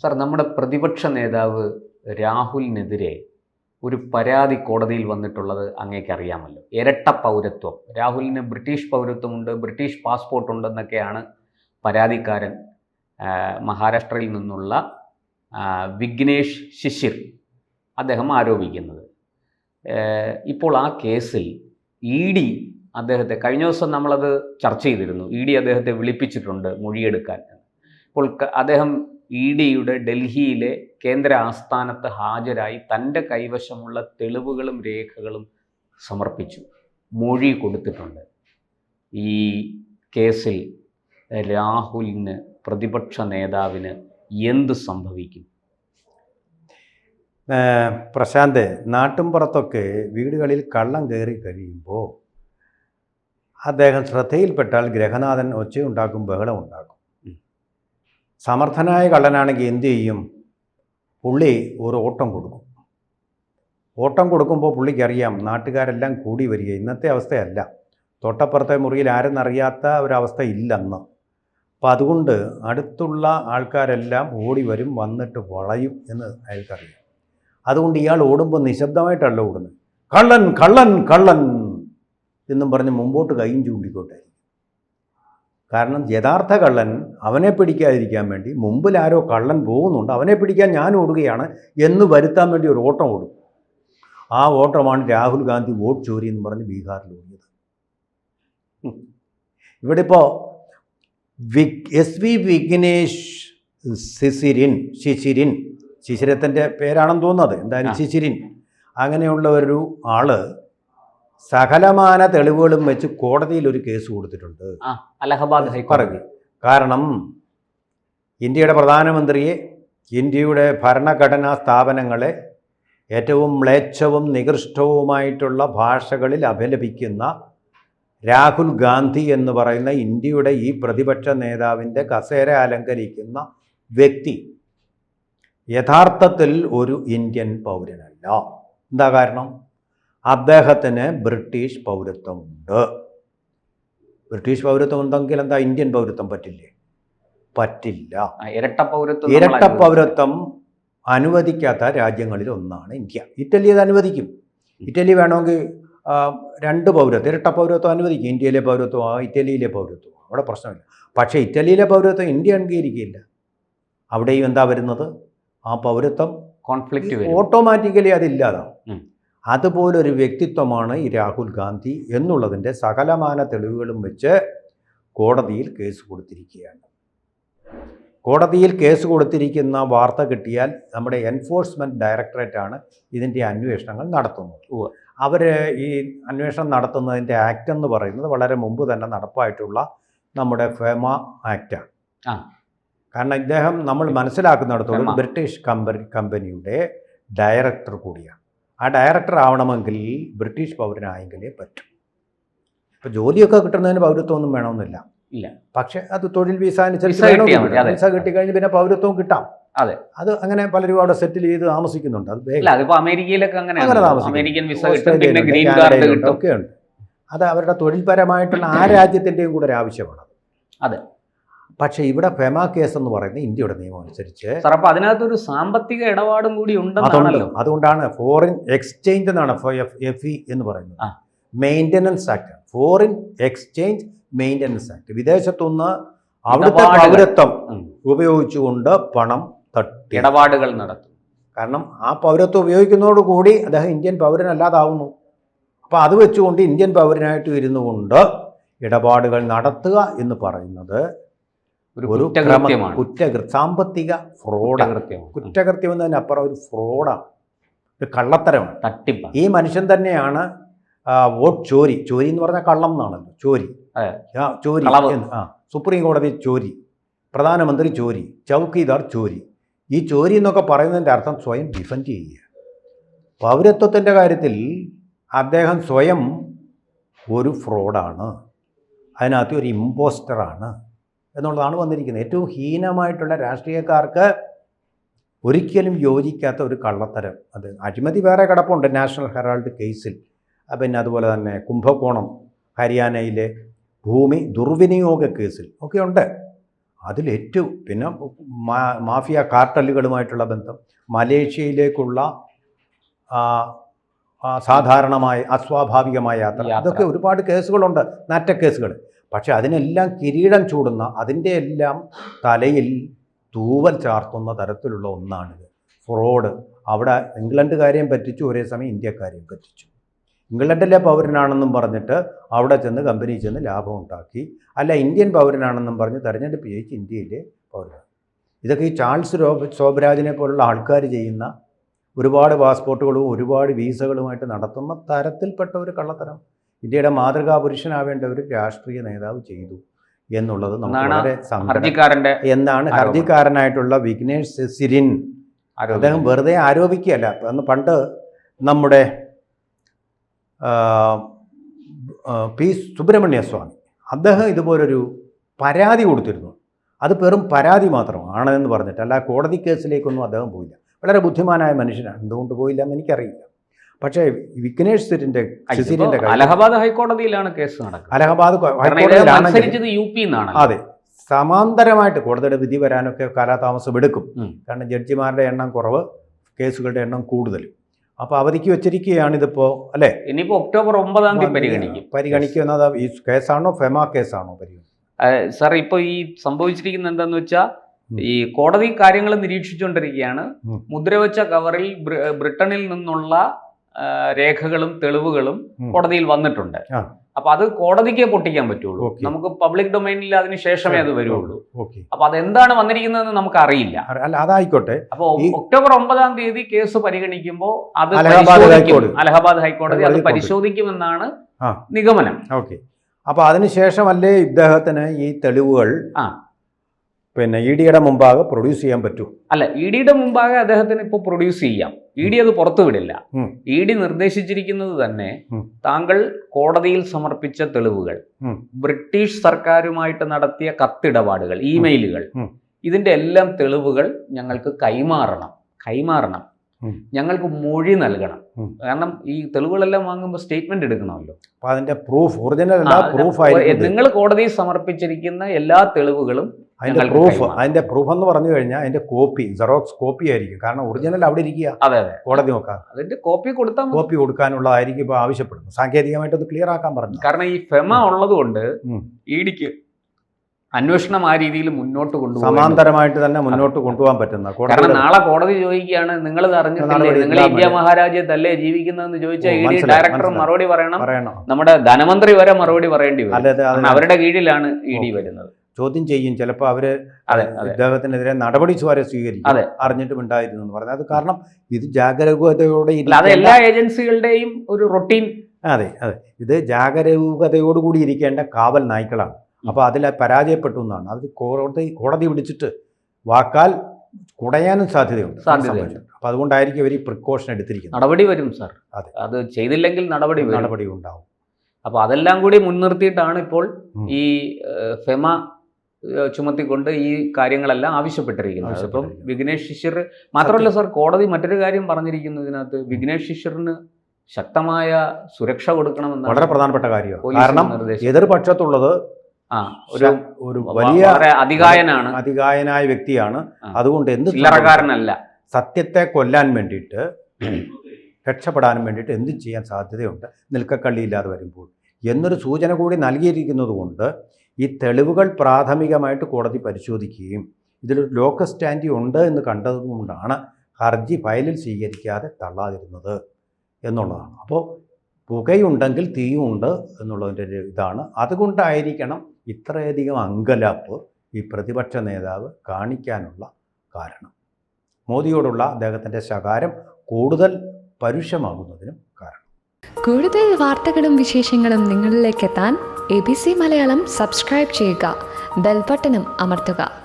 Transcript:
Sir നമ്മുടെ പ്രതിപക്ഷ നേതാവ് രാഹുലിനെതിരെ ഒരു പരാതി കോടതിയിൽ വന്നിട്ടുള്ളത് അങ്ങേക്ക് അറിയാമല്ലോ. ഇരട്ട പൗരത്വം. രാഹുലിന് ബ്രിട്ടീഷ് പൗരത്വമുണ്ട് ബ്രിട്ടീഷ് പാസ്പോർട്ട് ഉണ്ടെന്നൊക്കെയാണ് പരാതിക്കാരൻ മഹാരാഷ്ട്രയിൽ നിന്നുള്ള വിഘ്നേഷ് ശിശിർ അദ്ദേഹം ആരോപിക്കുന്നത്. ഇപ്പോൾ ആ കേസിൽ ഇ ഡി അദ്ദേഹത്തെ കഴിഞ്ഞ ദിവസം നമ്മളത് ചർച്ച ചെയ്തിരുന്നു. ഇ ഡി അദ്ദേഹത്തെ വിളിപ്പിച്ചിട്ടുണ്ട് മൊഴിയെടുക്കാൻ ഇപ്പോൾ അദ്ദേഹം ഇ ഡിയുടെ ഡൽഹിയിലെ കേന്ദ്ര ആസ്ഥാനത്ത് ഹാജരായി തന്റെ കൈവശമുള്ള തെളിവുകളും രേഖകളും സമർപ്പിച്ചു. മൊഴി കൊടുത്തിട്ടുണ്ട്. ഈ കേസിൽ രാഹുലിന് പ്രതിപക്ഷ നേതാവിന് എന്ത് സംഭവിക്കും? പ്രശാന്ത് നാട്ടുംപുറത്തൊക്കെ വീടുകളിൽ കള്ളം കയറി കഴിയുമ്പോൾ അദ്ദേഹം ശ്രദ്ധയിൽപ്പെട്ടാൽ ഗ്രഹനാഥൻ ഒച്ചയുണ്ടാക്കും ബഹളം ഉണ്ടാക്കും സമർത്ഥനായ കള്ളനാണെങ്കിൽ എന്തു ചെയ്യും? പുള്ളി ഒരു ഓട്ടം കൊടുക്കും. ഓട്ടം കൊടുക്കുമ്പോൾ പുള്ളിക്കറിയാം നാട്ടുകാരെല്ലാം കൂടി വരിക. ഇന്നത്തെ അവസ്ഥയല്ല. തൊട്ടപ്പുറത്തെ മുറിയിൽ ആരെന്നറിയാത്ത ഒരവസ്ഥ ഇല്ലെന്ന്. അപ്പം അതുകൊണ്ട് അടുത്തുള്ള ആൾക്കാരെല്ലാം ഓടി വരും വന്നിട്ട് വളയും എന്ന് അയാൾക്കറിയാം. അതുകൊണ്ട് ഇയാൾ ഓടുമ്പോൾ നിശബ്ദമായിട്ടല്ല ഓടുന്നത്. കള്ളൻ കള്ളൻ കള്ളൻ എന്നും പറഞ്ഞ് മുമ്പോട്ട് കൈയും ചൂണ്ടിക്കോട്ടെ. കാരണം യഥാർത്ഥ കള്ളൻ അവനെ പിടിക്കാതിരിക്കാൻ വേണ്ടി മുമ്പിൽ ആരോ കള്ളൻ പോകുന്നുണ്ട് അവനെ പിടിക്കാൻ ഞാൻ ഓടുകയാണ് എന്ന് വരുത്താൻ വേണ്ടി ഒരു ഓട്ടം ഓടും ആ ഓട്ടമാണ് രാഹുൽ ഗാന്ധി വോട്ട് ചോരി എന്ന് പറഞ്ഞ് ബീഹാറിൽ ഓടിയത്. ഇവിടെ ഇപ്പോൾ വിഗ് എസ് വി വിഘ്നേഷ് സിസിരിൻ ശിശിരിൻ ശിശിരത്തിന്റെ പേരാണെന്ന് തോന്നുന്നത് എന്തായാലും. ശിശിരിൻ അങ്ങനെയുള്ള ഒരു ആൾ സകലമാന തെളിവുകളും വെച്ച് കോടതിയിൽ ഒരു കേസ് കൊടുത്തിട്ടുണ്ട്. അലഹബാദ് ഹൈക്കോടതി. കാരണം ഇന്ത്യയുടെ പ്രധാനമന്ത്രിയെ ഇന്ത്യയുടെ ഭരണഘടനാ സ്ഥാപനങ്ങളെ ഏറ്റവും മ്ലേച്ഛവും നികൃഷ്ടവുമായിട്ടുള്ള ഭാഷകളിൽ അപലപിക്കുന്ന രാഹുൽ ഗാന്ധി എന്ന് പറയുന്ന ഇന്ത്യയുടെ ഈ പ്രതിപക്ഷ നേതാവിന്റെ കസേര അലങ്കരിക്കുന്ന വ്യക്തി യഥാർത്ഥത്തിൽ ഒരു ഇന്ത്യൻ പൗരനല്ല. എന്താ കാരണം? അദ്ദേഹത്തിന് ബ്രിട്ടീഷ് പൗരത്വമുണ്ട്. ബ്രിട്ടീഷ് പൗരത്വം ഉണ്ടെങ്കിൽ എന്താ ഇന്ത്യൻ പൗരത്വം പറ്റില്ലേ? പറ്റില്ല. ഇരട്ട പൗരത്വം ഇരട്ട പൗരത്വം അനുവദിക്കാത്ത രാജ്യങ്ങളിൽ ഒന്നാണ് ഇന്ത്യ. ഇറ്റലി അത് അനുവദിക്കും. ഇറ്റലി വേണമെങ്കിൽ രണ്ട് പൗരത്വം ഇരട്ട പൗരത്വം അനുവദിക്കും. ഇന്ത്യയിലെ പൗരത്വം ആ ഇറ്റലിയിലെ പൗരത്വം അവിടെ പ്രശ്നമില്ല. പക്ഷേ ഇറ്റലിയിലെ പൗരത്വം ഇന്ത്യ അംഗീകരിക്കില്ല അവിടെയും എന്താ വരുന്നത്? ആ പൗരത്വം കോൺഫ്ലിക്റ്റ് ഓട്ടോമാറ്റിക്കലി അതില്ലാതാവും. അതുപോലൊരു വ്യക്തിത്വമാണ് ഈ രാഹുൽ ഗാന്ധി എന്നുള്ളതിന്റെ സകലമാന തെളിവുകളും വെച്ച് കോടതിയിൽ കേസ് കൊടുത്തിരിക്കുകയാണ്. കോടതിയിൽ കേസ് കൊടുത്തിരിക്കുന്ന വാർത്ത കിട്ടിയാൽ നമ്മുടെ എൻഫോഴ്സ്മെന്റ് ഡയറക്ടറേറ്റാണ് ഇതിന്റെ അന്വേഷണങ്ങൾ നടത്തുന്നത്. അവർ ഈ അന്വേഷണം നടത്തുന്നതിന്റെ ആക്റ്റ് എന്ന് പറയുന്നത് വളരെ മുമ്പ് തന്നെ നടപ്പായിട്ടുള്ള നമ്മുടെ ഫേമ ആക്റ്റാണ്. കാരണം ഇദ്ദേഹം നമ്മൾ മനസ്സിലാക്കുന്നിടത്തോളം ബ്രിട്ടീഷ് കമ്പനി കമ്പനിയുടെ ഡയറക്ടർ കൂടിയാണ്. ആ ഡയറക്ടർ ആവണമെങ്കിൽ ബ്രിട്ടീഷ് പൗരനായെങ്കിലേ പറ്റും. ഇപ്പോൾ ജോലിയൊക്കെ കിട്ടുന്നതിന് പൗരത്വമൊന്നും വേണമെന്നില്ല. ഇല്ല. പക്ഷെ അത് തൊഴിൽ വിസ അനുസരിച്ച് വിസ കിട്ടിക്കഴിഞ്ഞ് പിന്നെ പൗരത്വം കിട്ടാം. അതെ. അത് അങ്ങനെ പലരും അവിടെ സെറ്റിൽ ചെയ്ത് താമസിക്കുന്നുണ്ട്. അത് അമേരിക്കയിലൊക്കെ അങ്ങനെ അമേരിക്കൻ വിസ പിന്നെ ഗ്രീൻ കാർഡ് ഒക്കെയുണ്ട് അത് അവരുടെ തൊഴിൽപരമായിട്ടുള്ള ആ രാജ്യത്തിന്റെയും കൂടെ ഒരു ആവശ്യമാണ്. അതെ. പക്ഷേ ഇവിടെ ഫെമ കേസ് എന്ന് പറയുന്നത് ഇന്ത്യയുടെ നിയമം അനുസരിച്ച് സാർ അപ്പൊ അതിനകത്തൊരു സാമ്പത്തിക ഇടപാടും കൂടി ഉണ്ടെന്നാണല്ലോ. അതുകൊണ്ടാണ് ഫോറിൻ എക്സ്ചേഞ്ച് എന്നാണ് എഫ് ഇ എന്ന് പറയുന്നത്. Maintenance act foreign exchange maintenance act വിദേശത്തുനിന്ന് അവിടുത്തെ പൗരത്വം ഉപയോഗിച്ചുകൊണ്ട് പണം തട്ടി. ഇടപാടുകൾ നടത്തും. കാരണം ആ പൗരത്വം ഉപയോഗിക്കുന്നതോടുകൂടി അദ്ദേഹം ഇന്ത്യൻ പൗരനല്ലാതാവുന്നു. അപ്പോൾ അത് വെച്ചുകൊണ്ട് ഇന്ത്യൻ പൗരനായിട്ട് ഇരുന്നു കൊണ്ട് ഇടപാടുകൾ നടത്തുക എന്ന് പറയുന്നത് ഒരു കുറ്റകൃത്യമാണ്. കുറ്റകൃ സാമ്പത്തിക ഫ്രോഡ് കുറ്റകൃത്യം. കുറ്റകൃത്യം എന്നതിനപ്പുറം ഒരു ഫ്രോഡാണ് ഒരു കള്ളത്തരമാണ്. തട്ടിപ്പ് ഈ മനുഷ്യൻ തന്നെയാണ് വോട്ട് ചോരി. ചോരി എന്ന് പറഞ്ഞാൽ കള്ളം എന്നാണല്ലോ ചോരി. ചോരി ആ സുപ്രീം കോടതി ചോരി. പ്രധാനമന്ത്രി ചോരി. ചൗക്കിദാർ ചോരി. ഈ ചോരി എന്നൊക്കെ പറയുന്നതിന്റെ അർത്ഥം സ്വയം ഡിഫെൻഡ് ചെയ്യുക. പൗരത്വത്തിന്റെ കാര്യത്തിൽ അദ്ദേഹം സ്വയം ഒരു ഫ്രോഡാണ് അതിനകത്ത് ഒരു ഇമ്പോസ്റ്ററാണ് എന്നുള്ളതാണ് വന്നിരിക്കുന്നത്. ഏറ്റവും ഹീനമായിട്ടുള്ള രാഷ്ട്രീയക്കാർക്ക് ഒരിക്കലും യോജിക്കാത്ത ഒരു കള്ളത്തരം അത്. അഴിമതി വേറെ കിടപ്പുണ്ട്. നാഷണൽ ഹെറാൾഡ് കേസിൽ. പിന്നെ അതുപോലെ തന്നെ കുംഭകോണം ഹരിയാനയിലെ ഭൂമി ദുർവിനിയോഗ കേസിൽ ഒക്കെ ഉണ്ട്. അതിലേറ്റവും പിന്നെ മാഫിയ കാർട്ടലുകളുമായിട്ടുള്ള ബന്ധം മലേഷ്യയിലേക്കുള്ള സാധാരണമായ അസ്വാഭാവികമായ യാത്ര. യാത്ര. അതൊക്കെ ഒരുപാട് കേസുകളുണ്ട്. നാറ്റ കേസുകൾ. പക്ഷെ അതിനെല്ലാം കിരീടം ചൂടുന്ന അതിന്റെ എല്ലാം തലയിൽ തൂവൽ ചാർത്തുന്ന തരത്തിലുള്ള ഒന്നാണിത്. ഫ്രോഡ് അവിടെ ഇംഗ്ലണ്ടുകാരെയും പറ്റിച്ചു ഒരേ സമയം ഇന്ത്യക്കാരെയും പറ്റിച്ചു. ഇംഗ്ലണ്ടിലെ പൗരനാണെന്നും പറഞ്ഞിട്ട് അവിടെ ചെന്ന് കമ്പനി ചെന്ന് ലാഭം ഉണ്ടാക്കി. അല്ല ഇന്ത്യൻ പൗരനാണെന്നും പറഞ്ഞ് തെരഞ്ഞെടുപ്പ് ജയിച്ച് ഇന്ത്യയിലെ പൗരനാണ് ഇതൊക്കെ ഈ ചാൾസ് രോബ് ശോഭരാജിനെ പോലുള്ള ആൾക്കാർ ചെയ്യുന്ന ഒരുപാട് പാസ്പോർട്ടുകളും ഒരുപാട് വീസകളുമായിട്ട് നടത്തുന്ന തരത്തിൽപ്പെട്ട ഒരു കള്ളത്തരം. ഇന്ത്യയുടെ മാതൃകാ പുരുഷനാവേണ്ട ഒരു രാഷ്ട്രീയ നേതാവ് ചെയ്തു എന്നുള്ളത് എന്താണ് ഹർജിക്കാരന്റെ എന്നാണ് ഹർജിക്കാരനായിട്ടുള്ള വിഘ്നേഷ് സിരിൻ അദ്ദേഹം വെറുതെ ആരോപിക്കുകയല്ല. അന്ന് പണ്ട് നമ്മുടെ പി സുബ്രഹ്മണ്യ സ്വാമി അദ്ദേഹം ഇതുപോലൊരു പരാതി കൊടുത്തിരുന്നു. അത് വെറും പരാതി മാത്രമാണ് എന്ന് പറഞ്ഞിട്ട് അല്ല കോടതി കേസിലേക്കൊന്നും അദ്ദേഹം പോയില്ല. വളരെ ബുദ്ധിമാനായ മനുഷ്യനാണ്. എന്തുകൊണ്ട് പോയില്ല എന്ന് എനിക്കറിയില്ല. പക്ഷേ വിഘ്നേഷ് ഇതിപ്പോ അലഹബാദ് ഹൈക്കോടതിയിലാണ് കേസ് നടക്കുന്നത്. അലഹബാദ് ഹൈക്കോടതി യു പി എന്നാണ്. അതെ. സമാന്തരമായിട്ട് കോടതിയുടെ വിധി വരാനൊക്കെ കാലതാമസം എടുക്കും. കാരണം ജഡ്ജിമാരുടെ എണ്ണം കുറവ് കേസുകളുടെ എണ്ണം കൂടുതൽ അപ്പോൾ അവധിക്ക് വെച്ചിരിക്കുകയാണ് ഇതിപ്പോൾ അല്ലേ? ഇനിയിപ്പോ ഒക്ടോബർ ഒമ്പതാം തീയതി പരിഗണിക്കും. പരിഗണിക്കുന്നത് ഈ കേസാണോ ഫെമ കേസാണോ പരിഗണിക്കുന്നത് ഏഹ് സാർ ഇപ്പൊ ഈ സംഭവിച്ചിരിക്കുന്നത് എന്താന്ന് വെച്ചാൽ ഈ കോടതി കാര്യങ്ങൾ നിരീക്ഷിച്ചുകൊണ്ടിരിക്കുകയാണ്. മുദ്രവെച്ച കവറിൽ ബ്രിട്ടനിൽ നിന്നുള്ള രേഖകളും തെളിവുകളും കോടതിയിൽ വന്നിട്ടുണ്ട്. അപ്പൊ അത് കോടതിക്ക് പൊട്ടിക്കാൻ പറ്റുള്ളൂ. നമുക്ക് പബ്ലിക് ഡൊമൈനിൽ അതിന് ശേഷമേ അത് വരുള്ളൂ. അപ്പൊ അതെന്താണ് വന്നിരിക്കുന്നതെന്ന് നമുക്ക് അറിയില്ല അല്ല അതായിക്കോട്ടെ. അപ്പൊ ഒക്ടോബർ ഒമ്പതാം തീയതി കേസ് പരിഗണിക്കുമ്പോൾ അത് അലഹബാദ്. ഹൈക്കോടതി. അത് പരിശോധിക്കുമെന്നാണ് നിഗമനം. ഓക്കെ. അപ്പോൾ അതിനുശേഷമല്ലേ ഇദ്ദേഹത്തിന് ഈ തെളിവുകൾ. പിന്നെ ഇ ഡിയുടെ മുമ്പാകെ പ്രൊഡ്യൂസ് ചെയ്യാൻ പറ്റൂ. അല്ല ഇ ഡിയുടെ മുമ്പാകെ അദ്ദേഹത്തിന് ഇപ്പോൾ പ്രൊഡ്യൂസ് ചെയ്യാം. ഇ ഡി അത് പുറത്തുവിടില്ല. ഇ ഡി നിർദ്ദേശിച്ചിരിക്കുന്നത് തന്നെ താങ്കൾ കോടതിയിൽ സമർപ്പിച്ച തെളിവുകൾ ബ്രിട്ടീഷ് സർക്കാരുമായിട്ട് നടത്തിയ കത്തിടപാടുകൾ ഇമെയിലുകൾ ഇതിന്റെ എല്ലാം തെളിവുകൾ ഞങ്ങൾക്ക് കൈമാറണം. കൈമാറണം. ഞങ്ങൾക്ക് മൊഴി നൽകണം. കാരണം ഈ തെളിവുകളെല്ലാം വാങ്ങുമ്പോൾ സ്റ്റേറ്റ്മെന്റ് എടുക്കണമല്ലോ. അതിന്റെ പ്രൂഫ് ഒറിജിനൽ പ്രൂഫ് നിങ്ങൾ കോടതിയിൽ സമർപ്പിച്ചിരിക്കുന്ന എല്ലാ തെളിവുകളും അതിന്റെ പ്രൂഫ് അതിന്റെ പ്രൂഫ് എന്ന് പറഞ്ഞു കഴിഞ്ഞാൽ അതിന്റെ കോപ്പി ജെറോക്സ് കോപ്പി ആയിരിക്കും. കാരണം ഒറിജിനൽ അവിടെ ഇരിക്കുക. അതെ അതെ. കോടതി നോക്കാം. അതിന്റെ കോപ്പി കൊടുത്താൽ കോപ്പി കൊടുക്കാനുള്ളതായിരിക്കും ഇപ്പോൾ ആവശ്യപ്പെടുന്നത്. സാങ്കേതികമായിട്ട് അത് ക്ലിയർ ആക്കാൻ പറഞ്ഞു കാരണം ഈ ഫെമ ഉള്ളത് കൊണ്ട് ഉം. ഇ ഡിക്ക് അന്വേഷണം ആ രീതിയിൽ മുന്നോട്ട് കൊണ്ടുപോകും സമാന്തരമായിട്ട് തന്നെ മുന്നോട്ട് കൊണ്ടുപോകാൻ പറ്റുന്ന കാരണം നാളെ കോടതി ചോദിക്കുകയാണ് നിങ്ങൾ അറിഞ്ഞിട്ടില്ലേ? നിങ്ങൾ ഇന്ത്യ മഹാരാജ്യത്തല്ലേ ജീവിക്കുന്നതെന്ന് ചോദിച്ചാൽ ഇ ഡി ഡയറക്ടർ. മറുപടി പറയണം. നമ്മുടെ ധനമന്ത്രി വരെ മറുപടി പറയേണ്ടി വരും. അതെ അതെ അവരുടെ കീഴിലാണ് ഇ ഡി വരുന്നത്. ചോദ്യം ചെയ്യും. ചിലപ്പോൾ അവർ അതെ അതെ. ഇദ്ദേഹത്തിനെതിരെ നടപടി വരെ സ്വീകരിക്കും. അതെ. അറിഞ്ഞിട്ടും ഉണ്ടായിരുന്നു എന്ന് പറഞ്ഞത് അത് കാരണം ഇത് ജാഗരൂകതയോടെ അത് എല്ലാ ഏജൻസികളുടെയും ഒരു റൊട്ടീൻ. അതെ അതെ. ഇത് ജാഗരൂകതയോടുകൂടി ഇരിക്കേണ്ട കാവൽ നായ്ക്കളാണ്. അപ്പോൾ അതിൽ പരാജയപ്പെട്ടു എന്നാണ്. അത് കോടതി കോടതി പിടിച്ചിട്ട് വാക്കാൽ കുടയാനും സാധ്യതയുണ്ട്. സാധ്യതയുണ്ട്. അപ്പോൾ അതുകൊണ്ടായിരിക്കും ഇവർ ഈ പ്രിക്കോഷൻ എടുത്തിരിക്കുന്നത്. നടപടി വരും സാർ. അതെ. അത് ചെയ്തില്ലെങ്കിൽ നടപടി നടപടി ഉണ്ടാവും. അപ്പോൾ അതെല്ലാം കൂടി മുൻനിർത്തിയിട്ടാണ് ഇപ്പോൾ ഈ ഫെമ ചുമത്തിക്കൊണ്ട് ഈ കാര്യങ്ങളെല്ലാം ആവശ്യപ്പെട്ടിരിക്കുന്നത്. അപ്പം. വിഘ്നേഷ് ശിഷ്യർ മാത്രമല്ല സാർ കോടതി മറ്റൊരു കാര്യം പറഞ്ഞിരിക്കുന്നു ഇതിനകത്ത് വിഘ്നേഷ് ശിഷ്യറിന് ശക്തമായ സുരക്ഷ കൊടുക്കണമെന്ന് വളരെ പ്രധാനപ്പെട്ട കാര്യമാണ്. കാരണം എതിർപക്ഷത്തുള്ളത് ആ ഒരു ഒരു വലിയ അധികായനാണ്. അധികായനായ വ്യക്തിയാണ്. അതുകൊണ്ട് എന്ത് ചില്ലറക്കാരനല്ല സത്യത്തെ കൊല്ലാൻ വേണ്ടിയിട്ട് രക്ഷപ്പെടാനും വേണ്ടിയിട്ട് എന്തും ചെയ്യാൻ സാധ്യതയുണ്ട്? നിൽക്കക്കള്ളിയില്ലാതെ വരുമ്പോൾ. എന്നൊരു സൂചന കൂടി നൽകിയിരിക്കുന്നത് കൊണ്ട് ഈ തെളിവുകൾ പ്രാഥമികമായിട്ട് കോടതി പരിശോധിക്കുകയും ഇതിലൊരു ലോക്കൽ സ്റ്റാൻഡി ഉണ്ട് എന്ന് കണ്ടതുകൊണ്ടാണ് ഹർജി ഫയലിൽ സ്വീകരിക്കാതെ തള്ളാതിരുന്നത് എന്നുള്ളതാണ്. അപ്പോൾ പുകയുണ്ടെങ്കിൽ തീയുണ്ട് എന്നുള്ളതിന്റെ ഒരു ഇതാണ്. അതുകൊണ്ടായിരിക്കണം ഇത്രയധികം അങ്കലാപ്പ് ഈ പ്രതിപക്ഷ നേതാവ് കാണിക്കാനുള്ള കാരണം. മോദിയോടുള്ള അദ്ദേഹത്തിന്റെ ശകാരം കൂടുതൽ പരുഷമാകുന്നതിനും കാരണം. കൂടുതൽ വാർത്തകളും വിശേഷങ്ങളും നിങ്ങളിലേക്ക് എത്താൻ A B C Malayalam subscribe ചെയ്യുക. ബെൽബട്ടനും അമർത്തുക.